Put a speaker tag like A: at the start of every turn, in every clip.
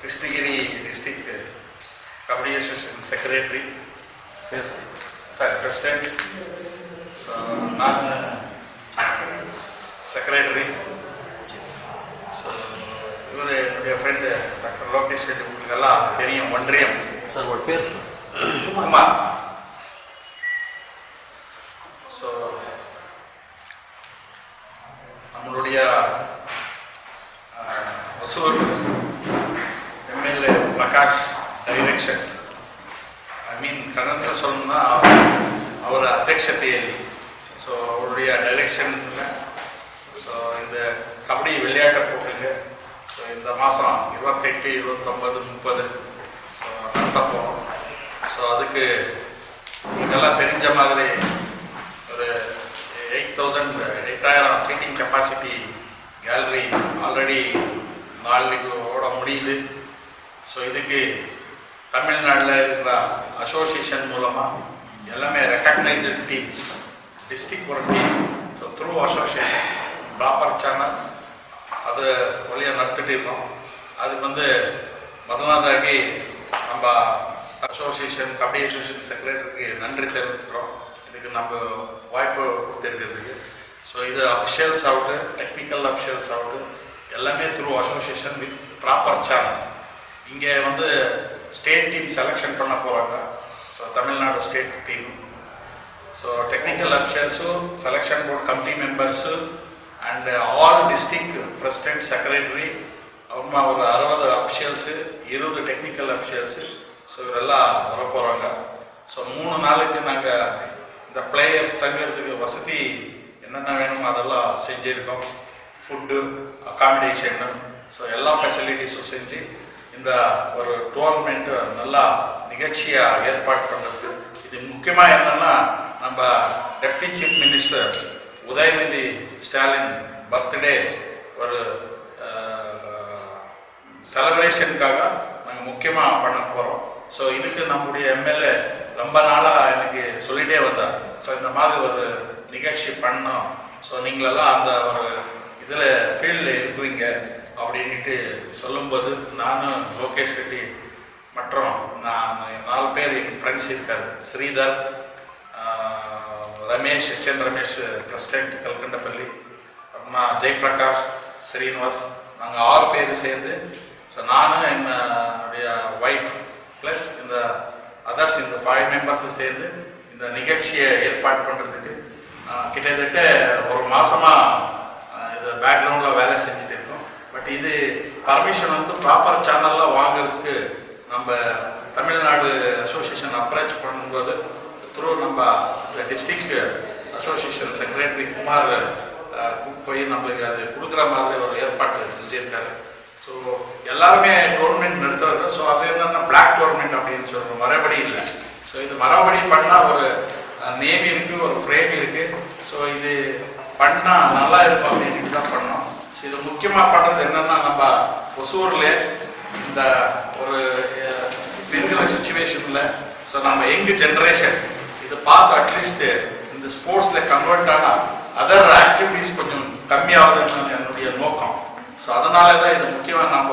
A: Krishnagiri district kabaddi association secretary sir president நான் secretary so இவர் என்னுடைய ஃப்ரெண்டு டாக்டர் லோகேஷ் ரெட்டி உங்களுக்கு எல்லாம் தெரியும் ஒன்றியம்.
B: சார் உங்களோட பேர்
A: குமார் ஸோ நம்மளுடைய அஹ், Hosur MLA Prakash direction I mean கன்னடத்துல சொல்லணும்னா அவர் அத்தியட்சத்தையில் ஸோ உங்களுடைய டைரக்ஷனில் ஸோ இந்த கபடி விளையாட்டை போட்டுங்க ஸோ இந்த மாதம் இருபத்தெட்டு இருபத்தொம்பது முப்பது ஸோ நடத்த போகிறோம் ஸோ அதுக்கு இதெல்லாம் தெரிஞ்ச மாதிரி ஒரு எயிட் தௌசண்ட் எட்டாயிரம் சீட்டிங் கெப்பாசிட்டி கேலரி ஆல்ரெடி நாளைக்கு ஓட முடியுது. ஸோ இதுக்கு தமிழ்நாட்டில் இருக்கிற அசோசியேஷன் மூலமாக எல்லாமே ரெக்கக்னைஸ்டு டீம்ஸ் டிஸ்ட்ரிக் ஒரு team so through association proper channel அது வழியாக நடத்திட்டு இருக்கோம். அதுக்கு வந்து மதுநாதாகி நம்ம அசோசியேஷன் கபடி அசோசியேஷன் செக்ரட்டரிக்கு நன்றி தெரிவித்துக்கிறோம். இதுக்கு நம்ம வாய்ப்பு கொடுத்துருக்கிறதுக்கு. ஸோ இது அஃபிஷியல்ஸ் ஆகட்டு டெக்னிக்கல் அஃபிஷியல்ஸ் ஆகட்டு எல்லாமே through association with proper channel இங்கே வந்து ஸ்டேட் டீம் செலெக்ஷன் பண்ண போகிறாங்க so Tamil Nadu state team so technical officials selection board committee members and all district president secretary அவங்க ஒரு அறுபது அஃபிஷியல்ஸு இருபது டெக்னிக்கல் அஃபிஷியல்ஸு ஸோ இவரெல்லாம் வர போகிறாங்க ஸோ மூணு நாளுக்கு நாங்கள் இந்த பிளேயர்ஸ் தங்குறதுக்கு வசதி என்னென்ன வேணுமோ அதெல்லாம் செஞ்சுருக்கோம். ஃபுட்டு அகாமடேஷனு ஸோ எல்லா ஃபெசிலிட்டிஸும் செஞ்சு இந்த ஒரு டோர்னமெண்ட்டு நல்லா நிகழ்ச்சியாக ஏற்பாடு பண்ணுறதுக்கு இது முக்கியமாக என்னென்னா நம்ம deputy chief minister Udhayanidhi Stalin birthday ஒரு uh, செலப்ரேஷனுக்காக நாங்கள் முக்கியமாக பண்ண போகிறோம் ஸோ இதுக்கு நம்முடைய எம்எல்ஏ ரொம்ப நாளாக எனக்கு சொல்லிகிட்டே வந்தார். ஸோ இந்த மாதிரி ஒரு நிகழ்ச்சி பண்ணோம். ஸோ நீங்களெல்லாம் அந்த ஒரு இதில் ஃபீல்டில் இருக்குவீங்க அப்படின்ட்டு சொல்லும்போது நானும் லோகேஷ் ரெட்டி மற்றும் நான் நாலு பேர் என் ஃப்ரெண்ட்ஸ் இருக்கார். Sridhar Ramesh H. N. Ramesh president Kalkandapalli அப்புறமா ஜெயபிரகாஷ் ஸ்ரீனிவாஸ் நாங்கள் ஆறு பேர் சேர்ந்து ஸோ நானும் என்னுடைய ஒய்ஃப் ப்ளஸ் இந்த அதர்ஸ் இந்த ஃபைவ் மெம்பர்ஸும் சேர்ந்து இந்த நிகழ்ச்சியை ஏற்பாடு பண்ணுறதுக்கு கிட்டத்தட்ட ஒரு மாதமாக இது பேக்ரவுண்டில் வேலை செஞ்சுட்டு இருக்கோம். பட் இது பர்மிஷன் வந்து ப்ராப்பர் சேனலில் வாங்குறதுக்கு நம்ம தமிழ்நாடு அசோசியேஷன் அப்ரோச் பண்ணும்போது த்ரூ நம்ம டிஸ்ட்ரிக்ட் அசோசியேஷன் செக்ரட்டரி குமார் போய் நம்மளுக்கு அது கொடுக்குற மாதிரி ஒரு ஏற்பாடு செஞ்சுருக்காரு. ஸோ எல்லாருமே டோர்னமெண்ட் நடத்துறது ஸோ அது என்னன்னா பிளாக் டோர்னமெண்ட் அப்படின்னு சொல்கிறோம் மறுபடி இல்லை. ஸோ இது மறுபடி பண்ணால் ஒரு நேம் இருக்கு ஒரு ஃப்ரேம் இருக்குது ஸோ இது பண்ணால் நல்லா இருக்கும் அப்படின்னு தான் பண்ணோம். ஸோ இது முக்கியமாக பண்ணுறது என்னென்னா நம்ம ஒசூரில் இந்த ஒரு இருக்கிற சுச்சுவேஷனில் ஸோ நம்ம எங்கள் ஜென்ரேஷன் இதை பார்த்து அட்லீஸ்ட் இந்த ஸ்போர்ட்ஸில் கன்வெர்ட் ஆனா அதர் ஆக்டிவிட்டிஸ் கொஞ்சம் கம்மியாகுதுன்னு என்னுடைய நோக்கம். ஸோ அதனால தான் இது முக்கியமாக நம்ம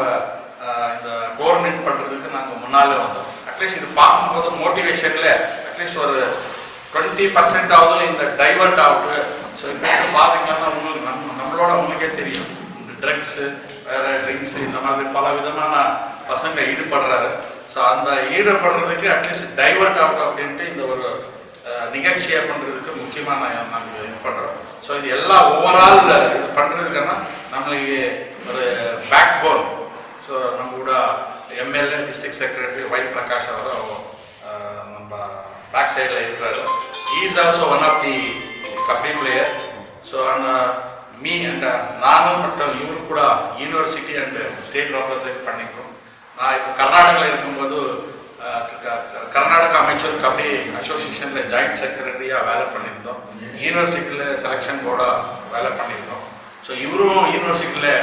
A: இந்த கவர்மெண்ட் பண்ணுறதுக்கு நாங்கள் முன்னாலே வந்தோம். அட்லீஸ்ட் இது பார்க்கும்போது மோட்டிவேஷனில் அட்லீஸ்ட் ஒரு டுவெண்ட்டி பர்சன்ட் ஆகுது இந்த டைவர்ட் ஆகுது ஸோ இப்போ பார்த்தீங்கன்னா உங்களுக்கு நம்ம நம்மளோட உங்களுக்கே தெரியும். இந்த ட்ரக்ஸு வேற ட்ரிங்க்ஸ் இந்த மாதிரி பல விதமான பசங்க ஈடுபடுறாரு. ஸோ அந்த ஈடுபடுறதுக்கு அட்லீஸ்ட் டைவர்ட் ஆகும் அப்படின்ட்டு இந்த ஒரு நிகழ்ச்சியை பண்ணுறதுக்கு முக்கியமாக நான் நாங்கள் இது பண்ணுறோம் ஸோ இது எல்லாம் ஓவரால் இது பண்ணுறதுக்கான நம்மளுக்கு ஒரு பேக் போன் ஸோ நம்மளோட MLA district secretary Y Prakash அவர் நம்ம பேக் சைடில் இருக்கிறாரு. Is also one of the kabaddi player so அந்த மீ அண்ட் நானும் மற்றும் இவரும் கூட யூனிவர்சிட்டி அண்ட் ஸ்டேட் ரெப்ரசன்ட் பண்ணிக்கிறோம். நான் இப்போ கர்நாடகாவில் இருக்கும்போது கர்நாடகா அமைச்சர் கபடி அசோசியேஷனில் ஜாயிண்ட் செக்ரட்டரியாக வேலை பண்ணியிருந்தோம். யூனிவர்சிட்டியில் செலெக்ஷன் போர்டாக வேலை பண்ணியிருந்தோம். ஸோ இவரும் யூனிவர்சிட்டியில்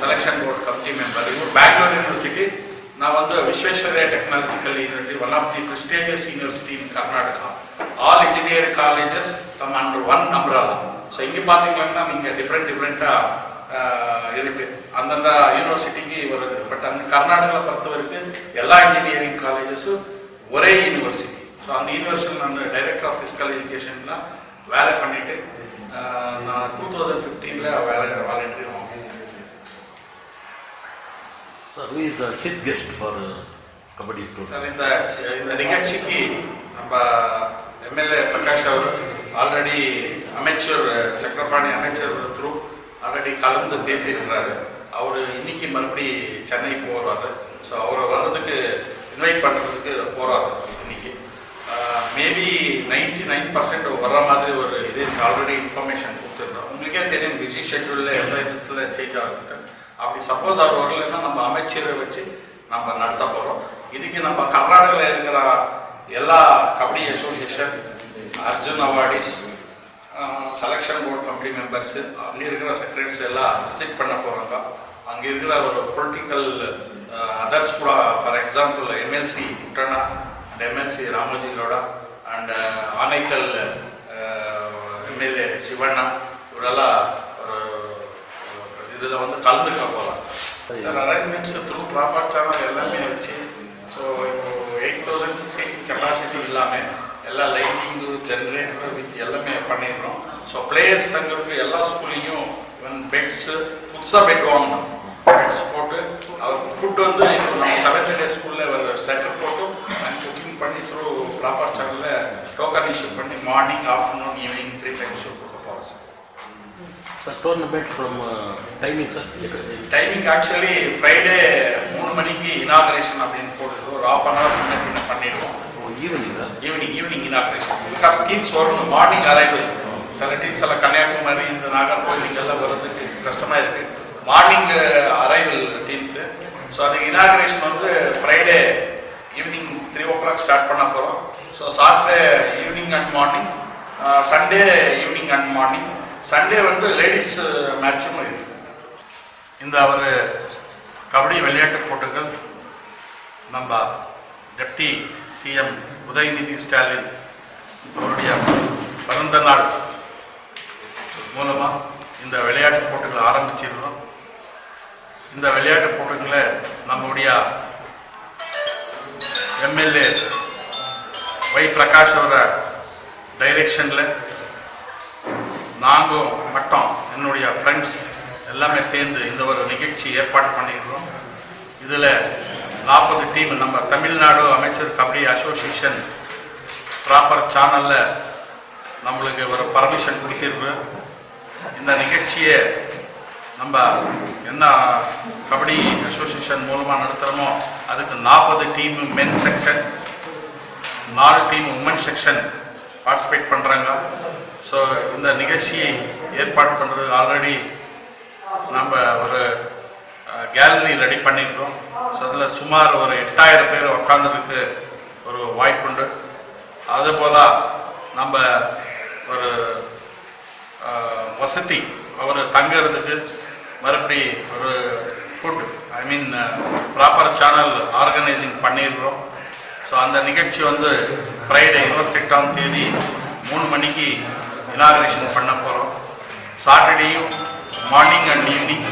A: செலெக்ஷன் போர்டு கமிட்டி மெம்பர் இவர் பெங்களூர் யூனிவர்சிட்டி நான் வந்து Visvesvaraya technological university one of the prestigious university in Karnataka. All engineering colleges come under one umbrella so இங்கே பார்த்தீங்கன்னா நீங்கள் டிஃப்ரெண்ட் டிஃப்ரெண்ட்டாக இருக்குது அந்தந்த யூனிவர்சிட்டிக்கு வருது பட் அந்த கர்நாடகாவில் பொறுத்தவரைக்கும் எல்லா இன்ஜினியரிங் காலேஜஸும் ஒரே யூனிவர்சிட்டி ஸோ அந்த யூனிவர்சிட்டி நான் டைரக்டர் ஆஃப் ஃபிசிக்கல் எஜுகேஷன்ல வேலை பண்ணிட்டு நான் டூ தௌசண்ட் ஃபிஃப்டீனில் வேலை voluntary
B: is the chief guest for uh, Kabaddi tour?
A: Sir இந்த இந்த நிகழ்ச்சிக்கு நம்ம எம்எல்ஏ பிரகாஷ் அவர் ஆல்ரெடி அமைச்சர் சக்கரபாணி அமைச்சர் த்ரூ ஆல்ரெடி கலந்து பேசியிருக்கிறாரு. அவர் இன்னைக்கு மறுபடி சென்னை போகிறாரு ஸோ அவரை வர்றதுக்கு இன்வைட் பண்ணுறதுக்கு போகிறாரு இன்னைக்கு. மேபி நைன்டி நைன் பர்சன்ட் வர்ற மாதிரி ஒரு இது எனக்கு ஆல்ரெடி இன்ஃபர்மேஷன் கொடுத்துருந்தோம். உங்களுக்கே தெரியும் பிஸி ஷெட்யூலில் எந்த விதத்தில் சேஞ்ச் ஆகிட்டு அப்படி சப்போஸ் அவர் வரலன்னா நம்ம அமைச்சரை வச்சு நம்ம நடத்த போகிறோம் இதுக்கு நம்ம கர்நாடகாவில் இருக்கிற எல்லா kabaddi association Arjun awardees selection board committee members அங்கே இருக்கிற செக்ரட்டரிஸ் எல்லாம் விசிட் பண்ண போகிறாங்க அங்கே இருக்கிற ஒரு பொலிட்டிக்கல் அதர்ஸ் கூட for example MLC குட்டனா and MLC ராமோஜிகளோட அண்ட் ஆனைக்கல் எம்எல்ஏ சிவண்ணா இவரெல்லாம் ஒரு இதில் வந்து கலந்துக்க போகலாம் sir arrangements through proper channel எல்லாமே வச்சு ஸோ இப்போ எயிட் தௌசண்ட் சீட் கெப்பாசிட்டி இல்லாமல் எல்லா லைட்டிங்கு ஜென்ரேட்டர் வித் எல்லாமே பண்ணிடுறோம். ஸோ பிளேயர்ஸ் தங்களுக்கு எல்லா ஸ்கூல்லையும் ஈவன் பெட்ஸு புதுசாக பெட் வாங்கணும். பெட்ஸ் போட்டு அவருக்கு ஃபுட் வந்து நம்ம செவன்த் டே ஸ்கூலில் ஒரு செட்டர் போட்டு அண்ட் குக்கிங் பண்ணி த்ரூ ப்ராப்பர் சேனலில் டோக்கன் இஷ்யூ பண்ணி morning afternoon evening three times கொடுக்க போகிறோம் sir
B: tournament from uh, timing, sir?
A: Timing actually Friday மூணு மணிக்கு இனாகரேஷன் அப்படின்னு போட்டு ஒரு ஆஃப் அன் ஹவர் முன்னாடி பண்ணிடுவோம்.
B: huh?
A: Evening evening inauguration because teams வரணும் மார்னிங் அரைவல் சில டீம்ஸ் எல்லாம் கன்னியாகுமரி இந்த நாகர்கோவில் எல்லாம் வர்றதுக்கு கஷ்டமாக இருக்குது மார்னிங் அரைவல் டீம்ஸு ஸோ அது இனாகரேஷன் வந்து Friday evening three o'clock start பண்ண போகிறோம் so Saturday evening and morning Sunday evening and morning Sunday வந்து லேடிஸ் மேட்சும் இருக்கு இந்த அவர் கபடி விளையாட்டு போட்டிகள் நம்ம டெப்டி சிஎம் உதயநிதி ஸ்டாலின் அவருடைய பிறந்த நாள் மூலமாக இந்த விளையாட்டு போட்டிகளை ஆரம்பிச்சிருந்தோம். இந்த விளையாட்டு போட்டிகளை நம்முடைய எம்எல்ஏ வை பிரகாஷ் அவர டைரெக்ஷனில் நாங்கள் மட்டும் என்னுடைய ஃப்ரெண்ட்ஸ் எல்லாமே சேர்ந்து இந்த ஒரு நிகழ்ச்சி ஏற்பாடு பண்ணியிருக்கிறோம். இதில் நாற்பது டீம் நம்ம தமிழ்நாடு அமைச்சர் கபடி அசோசியேஷன் ப்ராப்பர் சேனலில் நம்மளுக்கு ஒரு பர்மிஷன் கொடுத்திருக்கு இந்த நிகழ்ச்சியை நம்ம என்ன கபடி அசோசியேஷன் மூலமாக நடத்துகிறோமோ அதுக்கு நாற்பது டீம் மென் செக்ஷன் நாலு டீம் உமன் செக்ஷன் பார்ட்டிசிபேட் பண்ணுறாங்க ஸோ இந்த நிகழ்ச்சியை ஏற்பாடு பண்ணுறது ஆல்ரெடி நம்ம ஒரு கேலரி ரெடி பண்ணியிருக்கிறோம் ஸோ அதில் சுமார் ஒரு எட்டாயிரம் பேர் உட்காந்துருக்கு ஒரு வாய்ப்புண்டு. அதுபோல் நம்ம ஒரு வசதி. அவர் தங்கிறதுக்கு மறுபடி ஒரு food I mean proper channel organizing பண்ணிடுறோம். ஸோ அந்த நிகழ்ச்சி வந்து ஃப்ரைடே இருபத்தெட்டாம் தேதி மூணு மணிக்கு இனாகரேஷன் பண்ண போகிறோம் சாட்டர்டேயும் morning and evening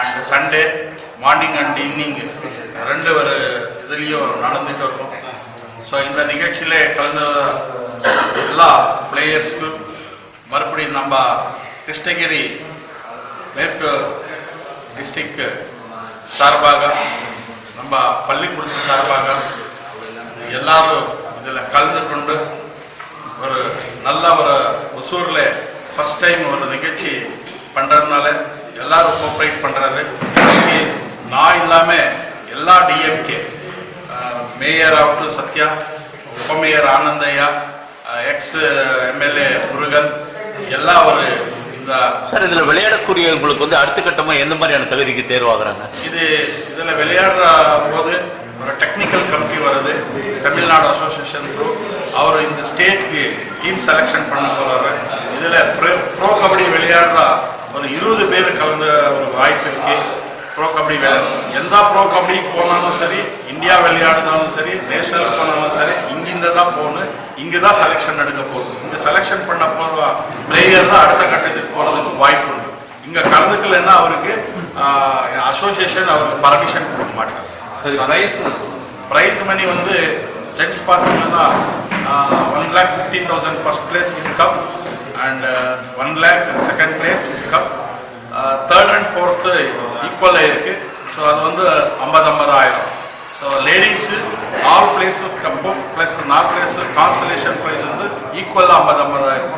A: and Sunday morning and evening ரெண்டு ஒரு இதுலேயும் நடந்துகிட்டு இருக்கும். ஸோ இந்த நிகழ்ச்சியில் கலந்த எல்லா பிளேயர்ஸ்க்கும் மறுபடியும் நம்ம கிருஷ்ணகிரி மேற்கு டிஸ்ட்ரிக்ட் சார்பாக நம்ம பள்ளிக்கூடத்து சார்பாக எல்லாரும் இதில் கலந்து கொண்டு ஒரு நல்ல ஒரு ஒசூரில் ஃபஸ்ட் டைம் ஒரு நிகழ்ச்சி பண்ணுறதுனால எல்லாரும் கோஆப்ரேட் பண்ணுறாரு நான் இல்லாமல் எல்லா டிஎம்கே மேயர் ஆகட்டும் சத்யா உபமேயர் ஆனந்தையா எக்ஸ் எம்எல்ஏ முருகன் எல்லா ஒரு இந்த
B: சார் இதுல விளையாடக்கூடியவங்களுக்கு வந்து அடுத்த கட்டமா எந்த மாதிரியான தகுதிக்கு தேர்வாகுறாங்க
A: இது இதில் விளையாடுற போது ஒரு டெக்னிக்கல் கமிட்டி வருது. தமிழ்நாடு அசோசியேஷன் த்ரூ அவர் இந்த ஸ்டேட்க்கு டீம் செலெக்ஷன் பண்ண போகிறாரு இதில் ப்ரோ கபடி விளையாடுற ஒரு இருபது பேர் கலந்த ஒரு வாய்ப்பு இருக்கு. ப்ரோ கபடி விளையாடு எந்த ப்ரோ கபடி போனாலும் சரி இந்தியா விளையாடுனாலும் சரி நேஷனல் போனாலும் சரி இங்கிருந்து தான் போகணும். இங்கே தான் செலெக்ஷன் எடுக்க போகுது. இங்கே செலெக்ஷன் பண்ண போகிற பிளேயர் தான் அடுத்த கட்டத்துக்கு போகிறதுக்கு வாய்ப்பு உண்டு. இங்கே கலந்துக்கலைன்னா அவருக்கு அசோசியேஷன் அவருக்கு பர்மிஷன் கொடுக்க மாட்டாங்க.
C: பிரைஸ்
A: மணி வந்து ஜென்ட்ஸ் பார்த்தீங்கன்னா one lakh fifty thousand first place with cup and one lakh second place with cup third and fourth ஈக்குவலாக இருக்குது ஸோ அது வந்து ஐம்பது ஐம்பதாயிரம். ஸோ லேடிஸு ஆல் பிளேஸு கம்பம் ப்ளஸ் நாலு பிளேஸு கான்சலேஷன் ப்ரைஸ் வந்து ஈக்குவலாக ஐம்பது ஐம்பதாயிரம்